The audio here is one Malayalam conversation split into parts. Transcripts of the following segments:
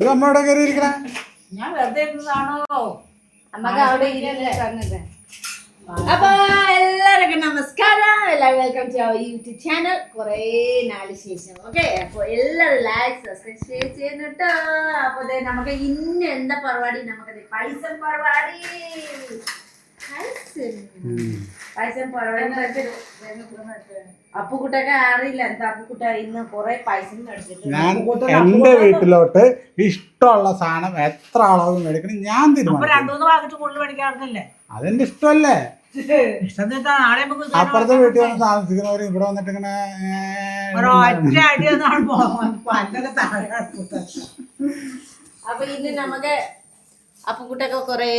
ഇത് അമ്മ എവിടെ കയറി ഇരിക്കണേ. ഞാൻ വെറുതെ ഇരുന്നതാണോ? അമ്മയ്ക്ക് അവിടെ അപ്പൊ എല്ലാവർക്കും നമസ്കാരം. എല്ലാവരും welcome to our YouTube channel കുറേ നാല് ശേഷം. ഓക്കെ അപ്പൊ എല്ലാവരും ലൈക്ക് സബ്സ്ക്രൈബ് ഷെയർ ചെയ്യുന്നുട്ടോ അപ്പൊ നമുക്ക് ഇന്ന് എന്താ പരിപാടി? നമുക്ക് പൈസ പരിപാടി. അപ്പുക്കുട്ടൊക്കെ അറിയില്ല. എന്താ അപ്പുക്കുട്ട ഇന്ന് കൊറേ പൈസ ഞാൻ എന്റെ വീട്ടിലോട്ട് ഇഷ്ടമുള്ള സാധനം എത്ര അളവ് മേടിക്കണം ഞാൻ തീരുമാനിക്കും. അതെന്റെ ഇഷ്ടമല്ലേ? അപ്പുറത്തെ വീട്ടിൽ വന്ന് താമസിക്കുന്നവർ ഇവിടെ വന്നിട്ട് ഇങ്ങനെ. അപ്പൊ ഇന്ന് നമുക്ക് അപ്പുക്കുട്ടൊക്കെ കൊറേ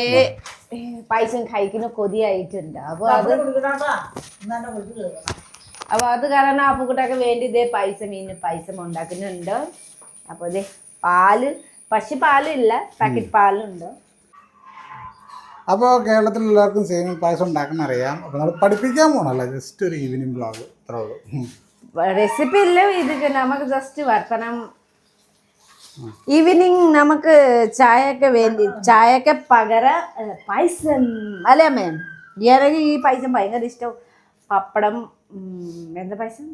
പൈസ കഴിക്കുന്ന കൊതിയായിട്ടുണ്ട്. അപ്പൊ അത്. അപ്പൊ അത് കാരണം അപ്പുക്കുട്ടൊക്കെ വേണ്ടി ഇതേ പൈസ മീന് പൈസ ഉണ്ടാക്കുന്നുണ്ട്. അപ്പൊ ഇതേ പാൽ പശു ഇല്ല പാക്കറ്റ് പാലുണ്ട്. അപ്പോൾ കേരളത്തിൽ എല്ലാവർക്കും സേമിയ പായസം ഉണ്ടാക്കാൻ അറിയാം അപ്പോൾ നമ്മൾ പഠിപ്പിക്കാൻ പോകണല്ല ജസ്റ്റ് ഒരു ഈവനിങ് ബ്ലോഗ് ഉള്ളൂ. റെസിപ്പി ഇല്ല ഇത് നമുക്ക് ജസ്റ്റ് വർത്തനം ഈവനിങ് നമുക്ക് ചായക്ക് വേണ്ടി ചായക്ക് പകര പൈസ പായസം അല്ലേ അമ്മേ? ഇയാളെങ്കിൽ ഈ പായസം ഭയങ്കര ഇഷ്ടം. പപ്പടം എന്താ പായസം?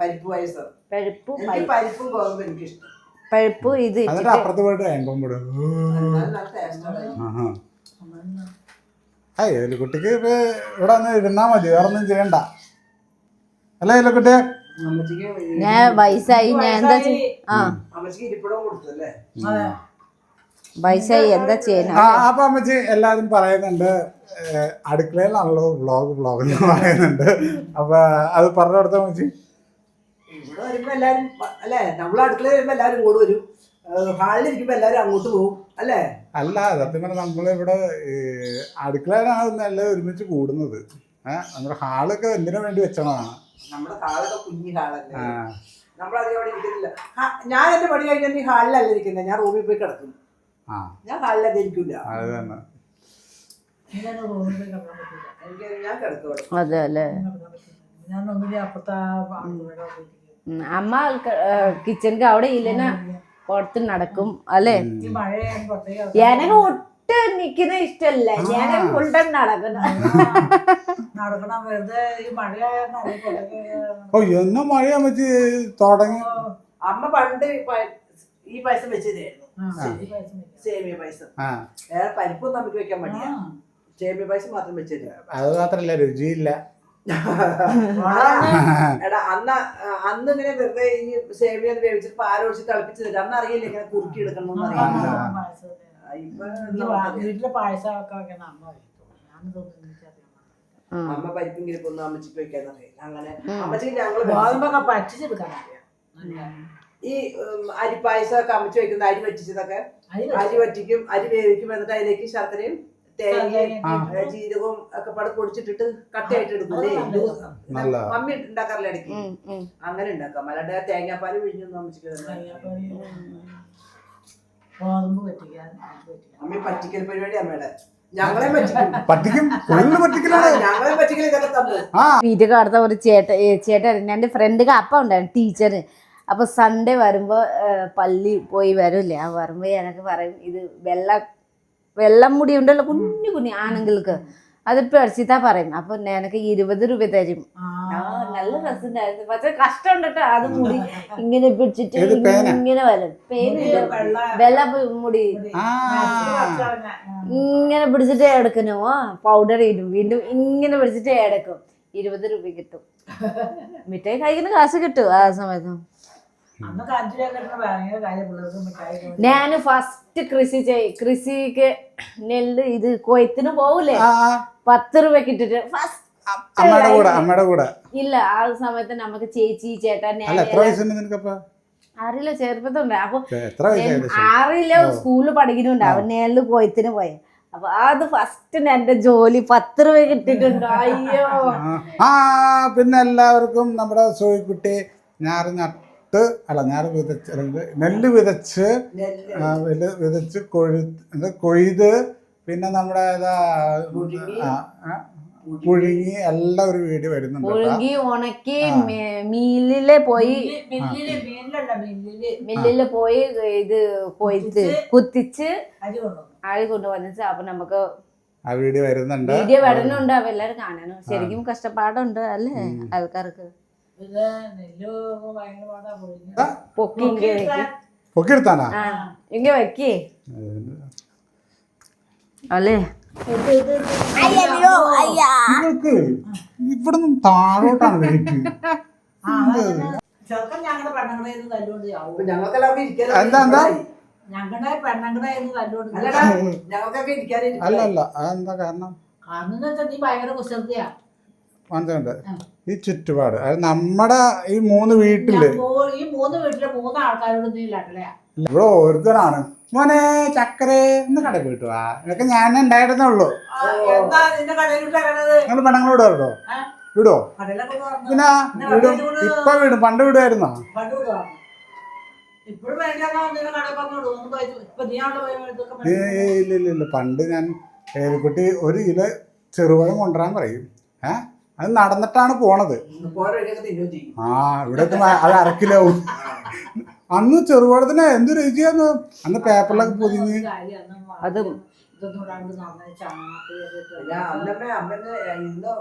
പരിപ്പ് പായസം. പരിപ്പ് എനിക്ക് പരിപ്പും ഗോതമ്പും എനിക്കിഷ്ടം പരിപ്പ് ഇത് അപ്പുറത്ത് പോയിട്ട് അയ്യോ ഇപ്പൊ ഇവിടെ ഇരുന്നാ മതി വേറെ ഒന്നും ചെയ്യണ്ട. അല്ലേ അമ്മച്ചിക്ക് ഞാൻ വയസ്സായി ഞാൻ എന്താ ആ. വയസ്സായി എന്താ ചെയ്യണം ആ അപ്പൊ അമ്മച്ചി എല്ലാരും പറയുന്നുണ്ട് അടുക്കളയിലാണല്ലോ വ്ളോഗ് വ്ളോഗ് എന്ന് പറയുന്നുണ്ട്. അപ്പൊ അത് പറഞ്ഞു കൊടുത്ത അമ്മച്ചി? ഇവിടെ വരുമ്പോ എല്ലാരും അല്ലേ? നമ്മൾ അടുക്കളയിൽ വരുമ്പോ എല്ലാരും ഇങ്ങോട്ട് വരും. ഹാളിൽ ഇരിക്കുമ്പോ എല്ലാരും അങ്ങോട്ട് പോകും അല്ലേ? അല്ല സത്യം പറഞ്ഞാൽ നമ്മളിവിടെ അടുക്കളയിലാണ് നല്ല ഒരുമിച്ച് കൂടുന്നത്. ഏഹ് നമ്മുടെ ഹാളൊക്കെ എന്തിനു വേണ്ടി വെച്ചതാണ് നമ്മുടെ ഹാളൊക്കെ കുഞ്ഞു ഹാളല്ലേ നമ്മളധികം അവിടെ ഇരിക്കുന്നില്ല. ഞാൻ എന്റെ പണി കഴിഞ്ഞാൽ ഈ ഹാളിലല്ല ഇരിക്കുന്നത് ഞാൻ റൂമിൽ പോയി കിടക്കും ആ. ഞാൻ ഹാളിലൊക്കെ ഇരിക്കില്ല അത് തന്നെ റൂമിൽ കിടക്കാൻ പറ്റില്ല. എനിക്ക് ഞാൻ കിടക്കും അതെ അല്ലേ? അമ്മ കിച്ചണിക്ക് അവിടെ ഇല്ലന പുറത്ത് നടക്കും അല്ലേ? എനക്ക് ഒട്ടും നിക്കുന്ന ഇഷ്ടല്ല? ഞാൻ ടൈം നടക്കണം. നടക്കണം. വെറുതെ ഈ പുറത്തേക്ക് ഓ എന്നാ മഴ അമ്മച്ചി തുടങ്ങി. അമ്മ പണ്ട് ഈ പൈസ വെച്ചതായിരുന്നു. സേമിയ പൈസ. വേറെ പരിപ്പൊന്നും നമുക്ക് വെക്കാൻ മടിയാ. ആ. സേമിയ പൈസ മാത്രം വെച്ചില്ല അത് മാത്രല്ല രുചിയില്ല. എടാ അന്ന് അന്ന് ഇങ്ങനെ വെറുതെ ഈ സേമിയ വേവിച്ചിട്ട് പാലൊഴിച്ച് തിളപ്പിച്ച് തരും അന്ന് അറിയില്ല ഇങ്ങനെ കുറുക്കി എടുക്കണം വീട്ടിലെ പായസമൊക്കെ വെക്കണം അമ്മ കഴിക്കും ഞാനിതൊന്നും എനിക്കറിയാം അമ്മ പരിപ്പും കിരിപ്പൊന്നും അമ്മച്ചിക്ക് വെക്കാൻ അറിയില്ല അങ്ങനെ അമ്മച്ചിക്ക് ഞങ്ങൾ ഗോതമ്പൊക്കെ പറ്റിച്ചെടുക്കാൻ അറിയാം. ഈ അരി അരിപ്പായസമൊക്കെ അമ്മച്ചി വെക്കുന്ന അരി വറ്റിച്ചതൊക്കെ? അരി വറ്റിക്കും. അരി വേവിക്കും എന്നിട്ട് അതിലേക്ക് ശർക്കരയും തേങ്ങയും ആ. ജീരകവും ഒക്കെ പട പൊടിച്ചിട്ടിട്ട് കട്ടയായിട്ട് എടുക്കൂലേ. മമ്മി ഉണ്ടാക്കാറില്ല ഇടയ്ക്ക്? അങ്ങനെ ഉണ്ടാക്കാം അല്ലാണ്ട് തേങ്ങാപ്പാൽ വിഴിഞ്ഞൊന്നും അമ്മച്ചിക്ക് തന്നെ ഗോതമ്പ് പറ്റിക്കാൻ അരി പറ്റിക്കാൻ അമ്മ പറ്റിക്കൽ പരിപാടി അമ്മയുടെ. ഞങ്ങളെ പറ്റിക്കും. പറ്റിക്കും. ഫുള്ള് പറ്റിക്കലാണ്. ഞങ്ങളെ പറ്റിക്കൽ ഇതൊക്കെ തമ്മിൽ. ആ. വീട്ടിൽ അടുത്ത ഒരു ചേട്ട ചേട്ടൻ എന്റെ ഫ്രണ്ട് അപ്പ ഉണ്ടായിരുന്നു ടീച്ചർ അപ്പോൾ സൺഡേ വരുമ്പോൾ പള്ളി പോയി വരില്ലേ? ആ വരുമ്പോൾ എനിക്ക് പറയും ഇത് വെള്ള വെള്ളം മുടി ഉണ്ടല്ലോ കുഞ്ഞു കുഞ്ഞു ആണുങ്ങൾക്ക്. അത് പേടിച്ചിട്ടാ പറയും അപ്പൊ ഞാനൊക്കെ ഇരുപത് രൂപ തരും. ആ, നല്ല രസമുണ്ടായിരുന്നു പക്ഷെ കഷ്ടം ഉണ്ടട്ടോ അത് മുടി ഇങ്ങനെ പിടിച്ചിട്ട് ഇങ്ങനെ വരും പേനില്ല വെള്ള മുടി. ആ ഇങ്ങനെ പിടിച്ചിട്ട് എടുക്കണോ പൗഡർ ഇടും. വീണ്ടും ഇങ്ങനെ പിടിച്ചിട്ട് എടുക്കും ഇരുപത് രൂപ കിട്ടും. മിഠായി കഴിക്കുന്ന കാശ് കിട്ടും ആ സമയത്ത്. ഞാൻ ഫസ്റ്റ് കൃഷി ചെയ് കൃഷിക്ക് നെല്ല് ഇത് കൊയ്ത്തിന് പോവൂലേ. പത്ത് രൂപക്ക് ഇട്ടിട്ട് ഫസ്റ്റ് അമ്മയുടെ കൂടെ അമ്മയുടെ കൂടെ. ഇല്ല ആ സമയത്ത് നമുക്ക് ചേച്ചി ചേട്ടൻ ഞാൻ അല്ല എത്ര വയസ്സുണ്ട് നിനക്കപ്പ? അറിയില്ല ചെറുപ്പത്തുണ്ട് അപ്പൊ അറിയില്ല സ്കൂളിൽ പഠിക്കുന്നുണ്ട്. അവൻ നെല്ല് കൊയ്ത്തിന് പോയി. അപ്പൊ അത് ഫസ്റ്റ് എന്റെ ജോലി പത്ത് രൂപ കിട്ടിയിട്ടുണ്ട് അയ്യോ. ആ. പിന്നെ എല്ലാവർക്കും നമ്മുടെ സോയിക്കുട്ടി ഞാറ് നട്ട് അല്ല ഞാൻ വിതച്ച് നെല്ല് വിതച്ച് നെല്ല്. വിതച്ച് കൊഴു കൊയ്ത് പിന്നെ നമ്മുടെ ഇതാ പുഴുങ്ങി. എല്ലാം ഒരു വീട് വരുന്നുണ്ട്. പുഴുങ്ങി ഉണക്കി മില്ലിൽ പോയി. മില്ലിൽ മീനിലല്ല മില്ലിൽ. മില്ലിൽ പോയി ഇത് കൊയ്ത്ത് കുത്തിച്ച് അരി കൊണ്ടുവന്നിട്ട് അപ്പൊ നമുക്ക് ആ വീഡിയോ വരുന്നുണ്ട്. വീഡിയോ വരുന്നുണ്ട്. അപ്പൊ എല്ലാരും കാണാനും. ശരിക്കും കഷ്ടപ്പാടുണ്ട് അല്ലേ ആൾക്കാർക്ക്? പിന്നെ നെല്ല് ഭയങ്കര പാടാ പൊഴിഞ്ഞു ആ, പൊക്കി ഇങ്ങ വെക്ക്. പൊക്കിയെടുത്താനാ? ആ ഇങ്ങ വെക്കേ. അല്ലേ? നിങ്ങൾക്ക് ഇവിടെ നിന്ന് താഴോട്ടാണ് ഇരിക്കാൻ എന്താ, എന്താ? അല്ല അല്ല അതെന്താ കാരണം? നീ ഭയങ്കര കുസൃതിയാ. മനസ്സിലുണ്ട് ഈ ചുറ്റുപാട്. അത് നമ്മുടെ ഈ മൂന്ന് വീട്ടിൽ ഈ മൂന്ന് വീട്ടിലെ മൂന്ന് ആൾക്കാരോട് നീ ഇവിടെ ഓരോരുത്തരാണ് മോനെ ചക്കര ഇന്ന് കടയിൽ പോയിട്ട് വാ. ഇതൊക്കെ ഞാൻ ഉണ്ടായിരുന്നേ ഉള്ളൂ. നിങ്ങൾ പെണ്ണങ്ങളോട് വിടോ ഏ? വിടോ? പിന്നെ വിടും. ഇപ്പൊ വിടും. പണ്ട് വിടുമായിരുന്നോ ഇല്ല ഇല്ല ഇല്ല. പണ്ട് ഞാൻ ഏലിക്കുട്ടി ഒരു ഇല ചെറുപഴം കൊണ്ടുവരാൻ പറയും. ഏ? അത് നടന്നിട്ടാണ് പോണത്. ആ ഇവിടെ അത് അരക്കിലാവും. അന്ന് ചെറുപഴത്തിന് എന്ത് രുചിയാന്ന്? അന്ന് പേപ്പറിലൊക്കെ പൊതിഞ്ഞ്. അത് ഇതൊന്നും ഇടാണ്ട് നന്നായി ചാണകത്തിൽ പിന്നെ അന്നമ്മ അമ്മന്ന് ഇന്ന്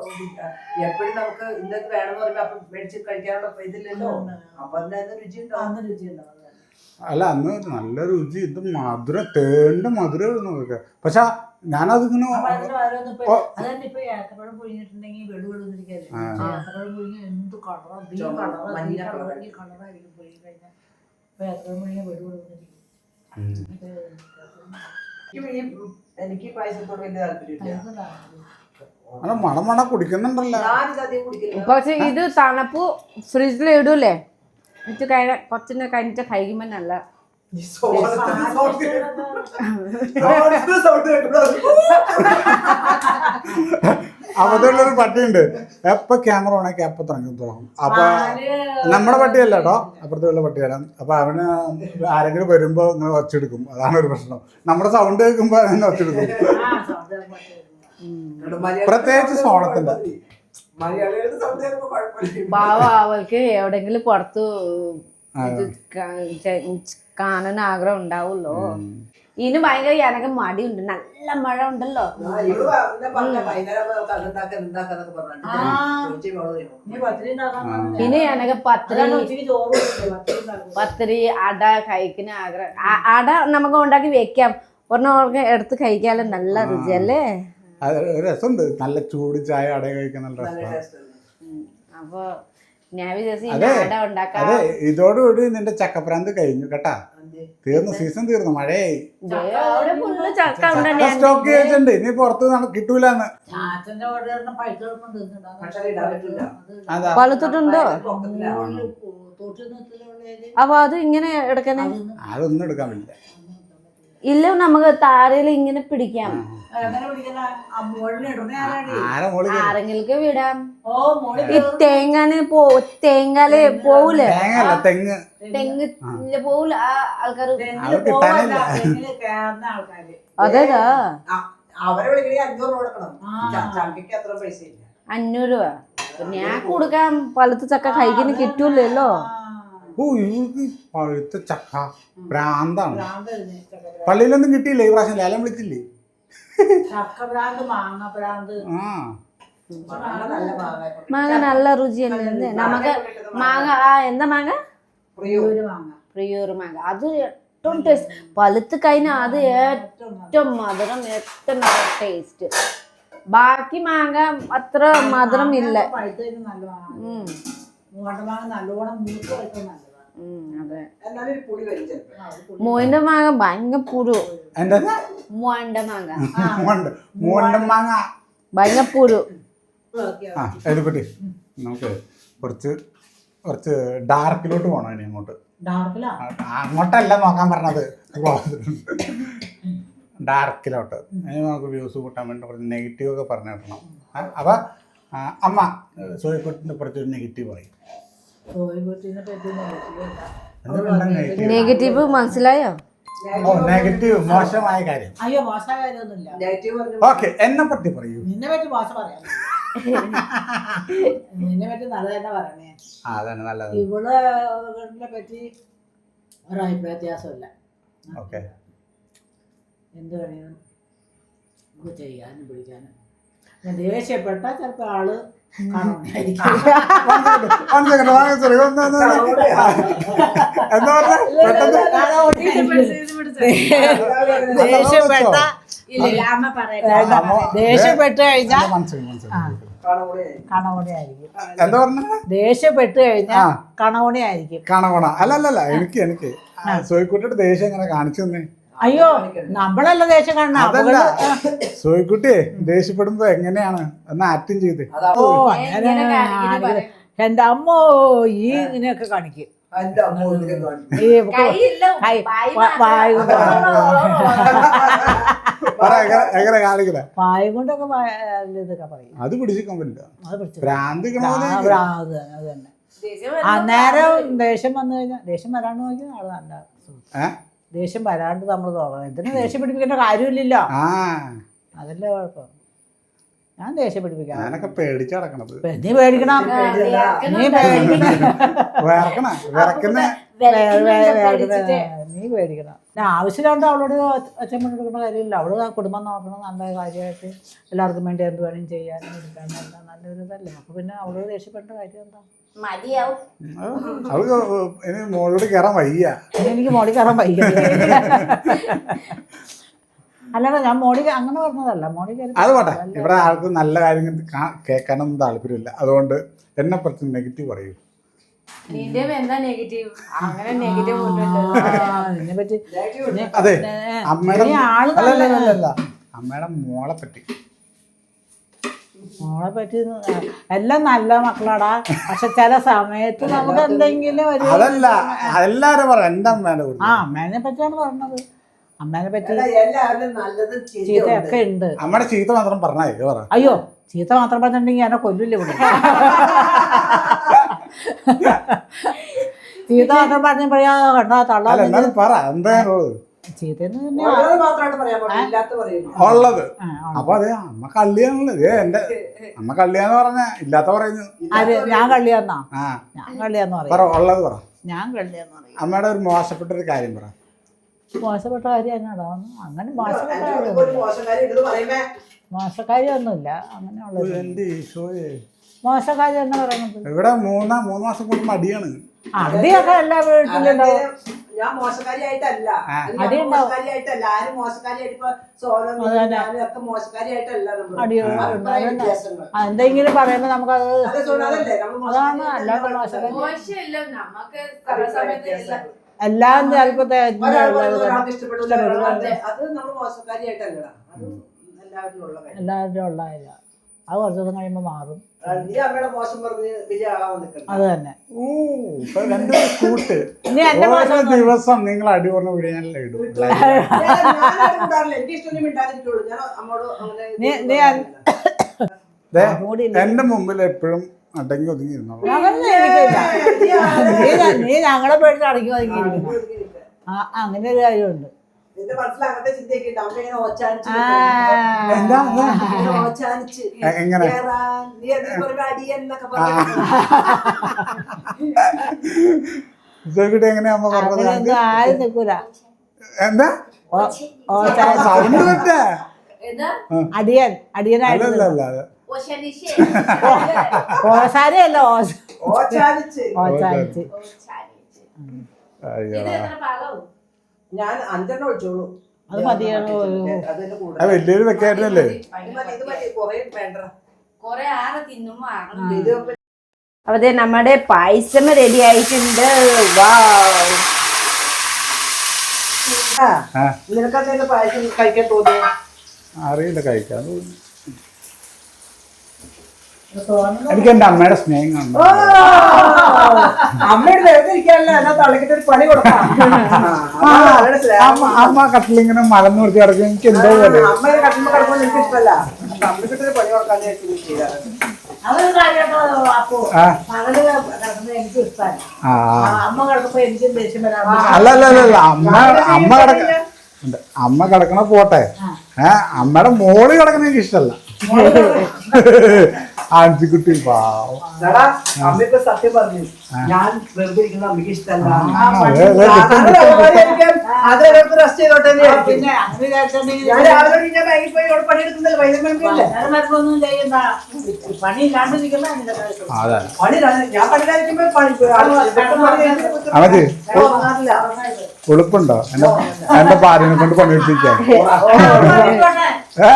എപ്പോഴും നമുക്ക് ഇന്നത് വേണമെന്ന് പറയുമ്പോ അപ്പൊ മേടിച്ച് കഴിക്കാനുള്ള ഇതില്ലല്ലോ. അപ്പൊ അതിന് രുചി ഉണ്ടാവും അന്ന് രുചി ഉണ്ടാവും അല്ല അന്ന് നല്ല രുചി. ഇത് മധുരം തേണ്ട മധുരം പക്ഷെ ഞാനതിങ്ങനെ എനിക്ക് എനിക്ക് പായസത്തോട് വലിയ താല്പര്യമില്ല. അല്ല മണം മണം കുടിക്കുന്നുണ്ടല്ലോ. പക്ഷെ ഇത് തണുപ്പ് ഫ്രിഡ്ജിൽ ഇടൂലേ? എന്നിട്ട് കഴിഞ്ഞ കുറച്ചിനെ കഴിഞ്ഞിട്ട് കഴിക്കുമ്പോ നല്ല ഈ. അപ്പത്തുള്ളൊരു പട്ടിയുണ്ട്. എപ്പൊ ക്യാമറ ഓണാക്കി അപ്പൊ തുടങ്ങി തുടങ്ങും അപ്പൊ നമ്മുടെ പട്ടിയല്ല കേട്ടോ. അപ്പുറത്തുള്ള പട്ടിയാണ്. അപ്പൊ അവന് ആരെങ്കിലും വരുമ്പോ ഇങ്ങനെ ഒച്ചെടുക്കും. അതാണ് ഒരു പ്രശ്നം. നമ്മുടെ സൗണ്ട് കേൾക്കുമ്പോ അങ്ങനെ ഒച്ചെടുക്കും. പ്രത്യേകിച്ച് സോണത്തിന്റെ. പാവ അവൾക്ക് എവിടെങ്കിലും പുറത്തു കാണാൻ ആഗ്രഹം ഉണ്ടാവുള്ളൂ ഇനി ഭയങ്കര എനക്ക് മടിയുണ്ട്. നല്ല മഴ ഉണ്ടല്ലോ? ഇനി എനക്ക് പത്തിരി പത്തിരി അട കഴിക്കുന്ന ആഗ്രഹം. അട നമുക്ക് ഉണ്ടാക്കി വെക്കാം. ഒരെണ്ണം എടുത്ത് കഴിക്കാനും നല്ല രുചിയല്ലേ രസമുണ്ട്. നല്ല ചൂട് ചായ അട കഴിക്കാൻ നല്ല രസം രസമാണ്. taste അപ്പൊ ഞാൻ അതെ. ഇതോടുകൂടി നിന്റെ ചക്കപ്രാന്ത് കഴിഞ്ഞു കേട്ടാ. തീർന്നു സീസൺ തീർന്നു മഴയായി. സ്റ്റോക്ക് ചെയ്തിട്ടുണ്ട് ഇനി പുറത്ത് കിട്ടൂലെന്ന്. പഴുത്തിട്ടുണ്ടോ അപ്പൊ അത് ഇങ്ങനെ എടുക്കണേ? അതൊന്നും അതൊന്നും എടുക്കാൻ പറ്റില്ല. ഇല്ല നമുക്ക് താരയിൽ ഇങ്ങനെ പിടിക്കാം. ആരെങ്കിലും വിടാം. ഈ തേങ്ങാന് പോ തേങ്ങാൽ പോവൂലേ? തേങ്ങല്ല തെങ്ങ്. തെങ്ങ് പോവൂല. ആ ആൾക്കാർ അതേതാ? അഞ്ഞൂറ് രൂപ ഞാൻ കൊടുക്കാൻ പഴുത്ത ചക്ക കഴിക്കുന്ന കിട്ടൂലല്ലോ. പഴുത്ത ചക്ക. ഭ്രാന്താണ്. ഭ്രാന്ത് പള്ളിയിലൊന്നും കിട്ടിയില്ലേ ഈ പ്രാവശ്യം? ലേലം വിളിച്ചില്ലേ? ആ. മാങ്ങ നല്ല രുചിയല്ലേ എന്ത്? നമുക്ക് മാങ്ങ. ആ എന്താ മാങ്ങ? പ്രിയൂർ മാങ്ങ. അത് ഏറ്റവും ടേസ്റ്റ് പലുത്ത് കഴിഞ്ഞാൽ അത് ഏറ്റവും മധുരം ഏറ്റവും നല്ല ടേസ്റ്റ് ബാക്കി മാങ്ങ അത്ര മധുരം ഇല്ല. നല്ലോണം മോയിന്റെ മാങ്ങ ഭയങ്കര പുരു എന്താ? മൂവാണ്ട മാങ്ങ. മോന്റെ മാങ്ങ. ഭയങ്കര പുരു ആ നമുക്ക് കുറച്ച് കുറച്ച് ഡാർക്കിലോട്ട് പോകണം ഇനി അങ്ങോട്ട്. അങ്ങോട്ടല്ല നോക്കാൻ പറഞ്ഞത്. ഡാർക്കിലോട്ട്. ഇനി നമുക്ക് വ്യൂസ് കൂട്ടാൻ വേണ്ടി കുറച്ച് നെഗറ്റീവ് ഒക്കെ പറഞ്ഞു കിട്ടണം. അപ്പം അമ്മ സോയിക്കോട്ടിന്റെ കുറച്ചൊരു നെഗറ്റീവ് പറയും. പറ്റി നെഗറ്റീവ് മനസ്സിലായോ? ഓ നെഗറ്റീവ് മോശമായ കാര്യം. അയ്യോ മോശമായ കാര്യമൊന്നുമില്ല. നെഗറ്റീവ് പറഞ്ഞു? ഓക്കെ എന്നെ പറ്റി പറയൂ. നിന്നെ പറ്റി മോശം പറയാം. നിന്നെ പറ്റി നല്ലത് തന്നെ പറയണേ. അതന്നെ നല്ലത്. ഇവളെ പറ്റി ഒരു അഭിപ്രായ വ്യത്യാസമില്ല ഓക്കെ. എന്ത് കഴിയണം നമുക്ക് ചെയ്യാനും പിടിക്കാനും. ദേഷ്യപ്പെട്ടാൽ ദേഷ്യപ്പെട്ട ചിലപ്പോൾ ആൾ ദേഷ്യപ്പെട്ട ദേഷ്യപ്പെട്ട് കഴിഞ്ഞാൽ എന്താ പറഞ്ഞ? ദേഷ്യപ്പെട്ട് കഴിഞ്ഞാൽ ആ. കണകുണി ആയിരിക്കും കണവണ. അല്ല അല്ല അല്ല എനിക്ക് എനിക്ക് സോയിക്കുട്ടിയുടെ ദേഷ്യം എങ്ങനെ കാണിച്ചു തന്നെ? അയ്യോ നമ്മളല്ല ദേഷ്യം കാണണം അതല്ല. അവൾ സോയിക്കുട്ടിയെ ദേഷ്യപ്പെടുമ്പോ എങ്ങനെയാണ്? എന്ന് ആക്ടിങ് ചെയ്ത്. ഓ അങ്ങനെ എന്റെ അമ്മോ ഈ ഇങ്ങനെയൊക്കെ കാണിക്കും. എന്റെ അമ്മ ഒന്നിനെ കാണിക്കും. ഈ ഇവക്ക് കൈയില്ല കൈ- വാ- വായ കൊണ്ട് പറ എങ്ങനെ എങ്ങനെ കാണിക്കണേ വായ കൊണ്ടൊക്കെ വാ- ഇതൊക്കെ പറയും. അത് പിടിച്ചിക്കാൻ പറ്റില്ല അത് പിടിച്ചു ആ, ആ, അത് തന്നെ, അത് തന്നെ അന്നേരം ദേഷ്യം വന്നു കഴിഞ്ഞാൽ ദേഷ്യം വരാണ്ട് നോക്കിയാൽ ആൾ നല്ല സുഹൃത്ത്. ദേഷ്യം വരാണ്ട് നമ്മൾ നോക്കണം എന്തിനും ദേഷ്യം പിടിപ്പിക്കേണ്ട കാര്യമില്ലല്ലോ. ആ. അതല്ലേ കുഴപ്പം. ഞാൻ ദേഷ്യം പിടിപ്പിക്കാം. ഞാനൊക്കെ പേടിച്ചടക്കണത് നീ പേടിക്കണം. നീ പേടിക്കണം. നീ പേടിക്കണം ഞാൻ ആവശ്യമില്ലാണ്ട് അവളോട് അച്ഛൻ കൊടുക്കേണ്ട കാര്യമില്ല. അവൾ കുടുംബം നോക്കണം. നല്ല കാര്യമായിട്ട് എല്ലാവർക്കും വേണ്ടി എന്ത് വേണം ചെയ്യാനും എടുക്കാനും എല്ലാം നല്ലൊരു ഇതല്ലേ. അപ്പൊ പിന്നെ അവളോട് ദേഷ്യപ്പെട്ട കാര്യം എന്താ? മതിയാവും. അവൾക്ക് ഇനി മോളോട് കയറാൻ വയ്യ. എനിക്ക് മോടി കയറാൻ വയ്യ. അല്ലാതെ ഞാൻ മോളി അങ്ങനെ പറഞ്ഞതല്ല. മോളി കയറി അത് പോട്ടെ ഇവിടെ ആൾക്ക് നല്ല കാര്യങ്ങൾ കേൾക്കാനൊന്നും താല്പര്യമില്ല. അതുകൊണ്ട് എന്നെ പറ്റി നെഗറ്റീവ് പറയൂ. നിന്റെ എന്താ നെഗറ്റീവ് അങ്ങനെ നെഗറ്റീവ് അതെ അമ്മയുടെ ആൾ മോളെ പറ്റി. മോളെ പറ്റി എല്ലാം നല്ല മക്കളാടാ. പക്ഷെ ചില സമയത്ത് നമുക്ക് എന്തെങ്കിലും ഒരു അതല്ല എല്ലാരും പറ എന്റെ അമ്മേനെ ആ അമ്മേനെ പറ്റിയാണ് പറഞ്ഞത്. അമ്മേനെ പറ്റി. ചീത്തയൊക്കെ ഉണ്ട്. അമ്മയുടെ ചീത്ത മാത്രം പറഞ്ഞാൽ ഇത് പറ. അയ്യോ ചീത്ത മാത്രം പറഞ്ഞിട്ടുണ്ടെങ്കിൽ എന്നെ കൊല്ലില്ല ഇവിടെ? ചീത്ത മാത്രം പറഞ്ഞപ്പോഴാ കണ്ടാ തള്ള അല്ല എന്നാലും പറ എന്താണുള്ളത് തന്നെ ഉള്ളത്? മാത്രമായിട്ട് പറയാൻ പാടില്ല ഇല്ലാത്ത പറയില്ല ഉള്ളത്. ആ, ആ. അപ്പൊ അതെ അമ്മ കള്ളിയാണുള്ളത് ഏ എന്റെ അമ്മ കള്ളിയാന്ന് പറഞ്ഞ ഇല്ലാത്ത പറയുന്നു. ആര് ഞാൻ കള്ളിയാന്നാ? ആ. ഞാൻ കള്ളിയാന്ന് പറ പറയും ഉള്ളത് പറ. ഞാൻ കള്ളിയാന്ന് പറയും. അമ്മയുടെ ഒരു മോശപ്പെട്ട ഒരു കാര്യം പറ. മോശപ്പെട്ട കാര്യം എന്നാടാ? അങ്ങനെ മോശപ്പെട്ട എന്റെ ഒരു കാര്യമൊന്നുമില്ല മോശം കാര്യം ഇത് പറയുമ്പേ. മോശക്കാര്യമൊന്നുമില്ല അങ്ങനെയുള്ളത് എന്റെ ഈശോയെ. മോശക്കാര്യം എന്ന് പറയുന്നത്. ഇവിടെ മൂന്നാ മൂന്ന് മാസം കൊണ്ട് മടിയാണ്. അടിയൊക്കെ എല്ലാ വീട്ടിലുണ്ടാവും ഞാൻ മോശക്കാരിയായിട്ടല്ല മോശക്കാരിയായിട്ടല്ല ആരും മോശക്കാരിയായിട്ട് ഇപ്പൊ ഒക്കെ മോശക്കാരിയായിട്ടല്ല. എന്തെങ്കിലും പറയുമ്പോ നമുക്ക് അത് അതാണ് അല്ലാതെ മോശക്കാരി. എല്ലാം. ചിലപ്പോ എല്ലാവരും ഉള്ളതല്ല അത് കുറച്ചു ദിവസം കഴിയുമ്പോ മാറും. ആ, നീ അമ്മയുടെ മോശം പറഞ്ഞ് വലിയ ആളാവാൻ നിൽക്കണ്ട. അത് തന്നെ. ഓ ഇപ്പൊ രണ്ടുപേരും കൂട്ട്. ഇനി എന്റെ ഓരോ മോശം ദിവസം നിങ്ങൾ അടി പറഞ്ഞ ബിരിയാണി ഇടും. നീ- നീ. ദേ, എന്റെ മുമ്പിൽ എപ്പോഴും അടങ്ങി ഒതുങ്ങി ഇരുന്നോളൂ അങ്ങനെ എനിക്കില്ല നീ നീ ഞ- നീ ഞങ്ങളെ പേടിച്ച് അടങ്ങി ഒതുങ്ങിയിരിക്കുന്നു. ആ അങ്ങനെ ഒരു കാര്യമുണ്ട്. നിന്റെ മനസ്സിൽ അങ്ങനത്തെ ചിന്തയൊക്കെ ഉണ്ട് അമ്മ ഇങ്ങനെ ഓച്ചാനിച്ച് എങ്ങനെ. പറഞ്ഞു എങ്ങനെയാ അമ്മ പറഞ്ഞത്? അങ്ങനെയൊന്നും ആരും നിൽക്കൂല. എന്താ? സൗണ്ട് പറ്റേ അടിയൻ അയ്യോ. ഞാൻ അഞ്ചെണ്ണം ഒഴിച്ചോളൂ. അത് മതിയാണോ? അത് വലിയൊരു വെക്കായിരുന്നല്ലേ? നമ്മുടെ പായസം റെഡി ആയിട്ടുണ്ട്. വാവ് ആ, ആ നിനക്കതിന്റെ പായസം കഴിക്കാൻ തോന്നിയോ? അറിയില്ല കഴിക്കാൻ തോന്നി. എനിക്ക് എന്റെ അമ്മയുടെ സ്നേഹം കാണണം. അമ്മയുടെ നേരത്തെ എന്നാ തള്ളിക്കിട്ട് ഒരു പണി കൊടുക്കാം. ആ, അമ്മ കട്ടിലിങ്ങനെ മലന്ന് നിർത്തി കിടക്കും എനിക്ക് എന്തോ പോലെ. അമ്മയുടെ കട്ടുമ്പോ കിടക്കുമ്പോൾ എനിക്ക് ഇഷ്ടമല്ല അമ്മക്കിട്ട് ഒരു പണി കൊടുക്കാൻ കിടക്കുന്നത് അല്ല അല്ല അല്ല അമ്മ അമ്മ കിടക്ക അമ്മ കിടക്കണ പോട്ടെ. ഏഹ് അമ്മയുടെ മോൾ കിടക്കണ എനിക്ക് ഇഷ്ടമല്ല ആൻസിക്കുട്ടി പാവം സത്യം പറഞ്ഞു ഞാൻ വെറുതെ ഇരിക്കുന്ന അമ്മയ്ക്ക് ഇഷ്ടമല്ല അതെ, റെസ്റ്റ് ചെയ്തോട്ടെ പിന്നെ അങ്ങനെ വിചാരിച്ചിട്ടുണ്ടെങ്കിൽ ഞാൻ രാവിലെ ഒരു ഞാൻ ബാങ്കിൽ പോയി അവിടെ പണിയെടുക്കുന്നില്ല വൈകുന്നേരം പണി പണി ഞാൻ- പണിയിലായിരിക്കുമ്പോ പണി പണി. ഉളുപ്പുണ്ടോ എന്റെ എന്റെ ഭാര്യനെ കൊണ്ട് പണിയെടുപ്പിക്കാൻ ഏ?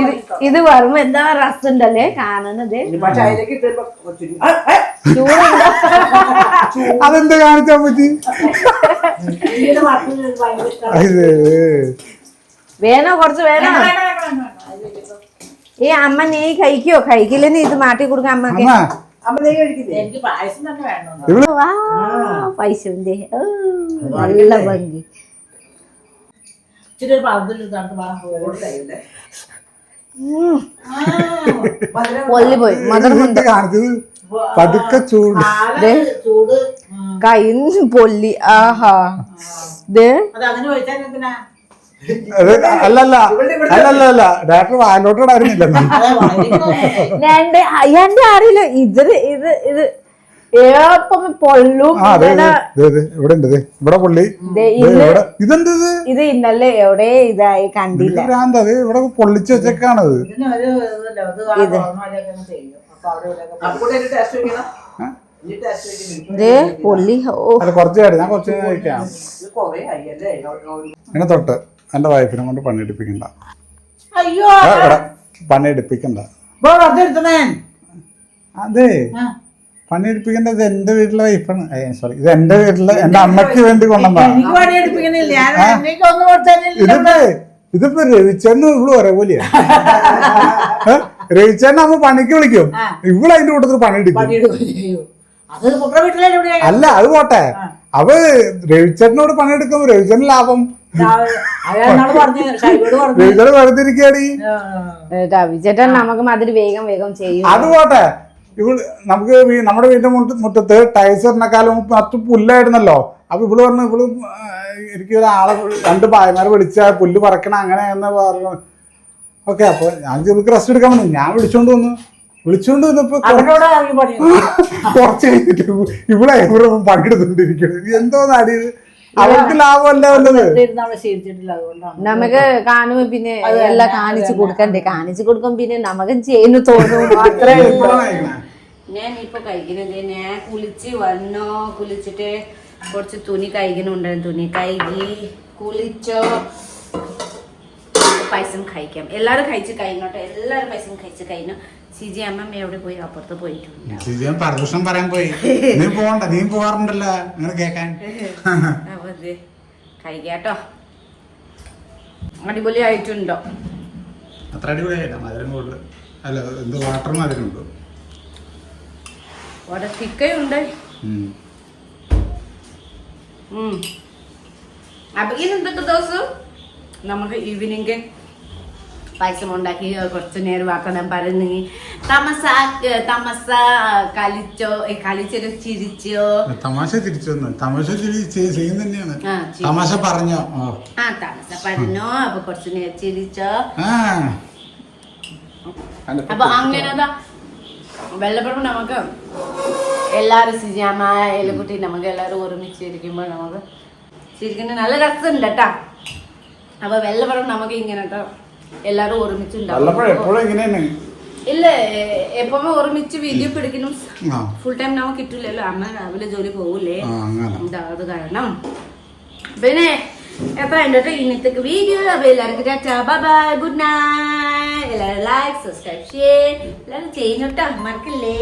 ഇത് ഇത് വരുമ്പോ എന്താ റസ്റ്റുണ്ടല്ലേ കാണുന്നത്? അതെന്താ കാണിച്ചാ പറ്റി? വേണോ? കുറച്ച് വേണോ? ഈ അമ്മ നീ കഴിക്കോ? കഴിക്കില്ലെന്ന് ഇത് മാറ്റി കൊടുക്കാം അമ്മയ്ക്ക്? അമ്മ. അമ്മ നെയ്യ് എനിക്ക് പായസം തന്നെ വേണം വാ പൈസ നല്ല ഭംഗി. ഇച്ചിരി പതിൽ തണുത്ത് വാങ്ങാൻ കൊടുത്തല്ലേ? ഉം. മധുരം പൊല്ലി പോയി മദർ കാണിച്ചത് പതുക്കെ ചൂട്. ചൂട്. കയ്യിൽ പൊല്ലി ആഹാ. ദേ. അല്ലല്ല. അല്ലല്ല അല്ല ഡയറക്ടർ വായിലോട്ട് ഇടായിരുന്നില്ല ഞാൻ വളരെ രണ്ട് എന്റെ അറിയില്ല. ഇത് ഇത് ഇത് ഇവിടെ ഉണ്ട് ദേ, ഇവിടെ പുള്ളി. ദേ ദേ, ഇത് ഇവിടെ ഇത് ഇത് ഇന്നലെ എവിടെ ഇതായി കണ്ടില്ല. അത് ഇവിടെ പൊള്ളിച്ച് വെച്ചേക്കാണത്. ഞാൻ കുറച്ച് കഴിക്കാം അല്ലേ? തൊട്ട് എന്റെ വൈഫിനെ കൊണ്ട് പണിയെടുപ്പിക്കണ്ട പണിയെടുപ്പിക്കണ്ട അതെ പണിയെടുപ്പിക്കേണ്ടത് എന്റെ വീട്ടിലെ വൈഫാണ്. സോറി ഇത് എന്റെ വീട്ടിലെ എന്റെ അമ്മയ്ക്ക് വേണ്ടി കൊണ്ടുവന്നാ എനിക്ക് പണിയെടുപ്പിക്കുന്നില്ല. ഞാൻ എനിക്ക് ഒന്നും കൊടുത്തന്നില്ല ഇതിപ്പോ രവിച്ചേട്ടനും ഇവിടെ ഒരേപോലെയാ? രവിച്ചേട്ടൻ അമ്മ പണിക്ക് വിളിക്കും. ഇവിടെ അതിന്റെ കൂട്ടത്തിൽ പണിയെടുക്കും. അല്ല അത് പോട്ടെ. അവ രവിച്ചേട്ടനോട് പണിയെടുക്കും രവിച്ചേട്ടൻ ലാഭം. രവിച്ചേട്ടൻ വെറുതെ ഇരിക്കടി രവിച്ചേട്ടൻ നമുക്ക് മതിരി വേഗം വേഗം ചെയ്യും. അത് പോട്ടെ. ഇവൾ നമുക്ക് നമ്മുടെ വീടിന്റെ മുറ്റ- മുറ്റത്ത് ടൈസറിനെക്കാളും മറ്റു പുല്ലായിരുന്നല്ലോ. അപ്പൊ ഇവൾ പറഞ്ഞു ഇവൾ എനിക്ക് ഒരാളെ രണ്ട് പായമാരെ വിളിച്ച പുല്ല് പറക്കണം അങ്ങനെ എന്ന് പറഞ്ഞു. ഓക്കെ അപ്പൊ ഞാൻ ഇവൾക്ക് റെസ്റ്റ് എടുക്കാൻ വന്നു. ഞാൻ വിളിച്ചോണ്ട് വന്നു. വിളിച്ചോണ്ട് വന്നപ്പോ കൊ- അവനോട് ഇറങ്ങി കുറച്ച് കഴിഞ്ഞിട്ട് ഇവിടെ പണിയെടുത്തോണ്ടിരിക്കുന്നത് എന്തോ നാടി ലാഭമല്ല അതുകൊണ്ടാണ്. നമുക്ക് കാണുമ്പോ പിന്നെ എല്ലാം കാണിച്ചു കൊടുക്കണ്ടേ? കാണിച്ചു കൊടുക്കും പിന്നെ നമുക്ക് ചെയ്യുന്നു തോന്നും അത്രേ ഞാൻ ഇപ്പൊ കഴിക്കുന്നത് ഞാൻ കുളിച്ച് വന്നോ കുളിച്ചിട്ട് കുറച്ച് തുണി കഴിക്കുന്നുണ്ടായിരുന്നു തുണി കഴുകി കുളിച്ചോ. പൈസ കഴിക്കാം എല്ലാരും കഴിച്ച് കഴിഞ്ഞോട്ടെ? എല്ലാരും പൈസ കഴിച്ച് കഴിഞ്ഞു? സിജി അമ്മമ്മ എവിടെ പോയി? അപ്പുറത്ത് പോയിട്ടുണ്ട്. പരദൂഷണം പറയാൻ പോയി. നീ പോകണ്ട നീ പോവാറുണ്ടല്ലോ അങ്ങനെ കേക്കാൻ കഴിക്കാട്ടോ അടിപൊളി ആയിട്ടുണ്ടോ അത്ര അടിപൊളിയായിട്ടാ മധുരം കൂടുതൽ. അല്ല എന്ത് വാട്ടർ മധുരം ഉണ്ടോ? അവിടെ തിക്കയുണ്ട്. ദിവസം? നമുക്ക് ഈവനിങ് പായസം ഉണ്ടാക്കി കുറച്ച് നേരം ആക്കണം പറഞ്ഞ്. തമസ തമസ കളിച്ചോ കളിച്ചോ ചിരിച്ചോ. തമാശ തിരിച്ചോ തമാശ ചെയ്യും തന്നെയാണ്. തമാശ പറഞ്ഞോ. ആ തമസ പറഞ്ഞോ അപ്പൊ കുറച്ച് നേരം ചിരിച്ചോ. അപ്പൊ അങ്ങനെ വെള്ളപ്പുറം നമുക്ക് എല്ലാവരും സിജാമ എലക്കുട്ടി നമുക്ക് എല്ലാവരും ഒരുമിച്ച് ഇരിക്കുമ്പോൾ നമുക്ക് ചിരിക്കുന്ന നല്ല രസമുണ്ട് കേട്ടാ. അപ്പൊ വെള്ളപ്പുറം നമുക്ക് ഇങ്ങനെ ട്ടോ എല്ലാവരും ഒരുമിച്ച് ഉണ്ടാവും. ഇല്ല എപ്പോഴും ഒരുമിച്ച് വീഡിയോ പിടിക്കണം ഫുൾ ടൈം നമുക്ക് കിട്ടില്ലല്ലോ അമ്മ രാവിലെ ജോലി പോകൂലേ അത് കാരണം. പിന്നെ എത്ര ഉണ്ട് ഇന്നത്തെ വീഡിയോ അപ്പൊ എല്ലാവർക്കും ടാറ്റാ ബൈ ഗുഡ് നൈറ്റ് എല്ലാവരും ലൈക്ക് സബ്സ്ക്രൈബ് ചെയ്യേ എല്ലാവരും ചെയ്യുന്നോട്ടോ മറക്കില്ലേ?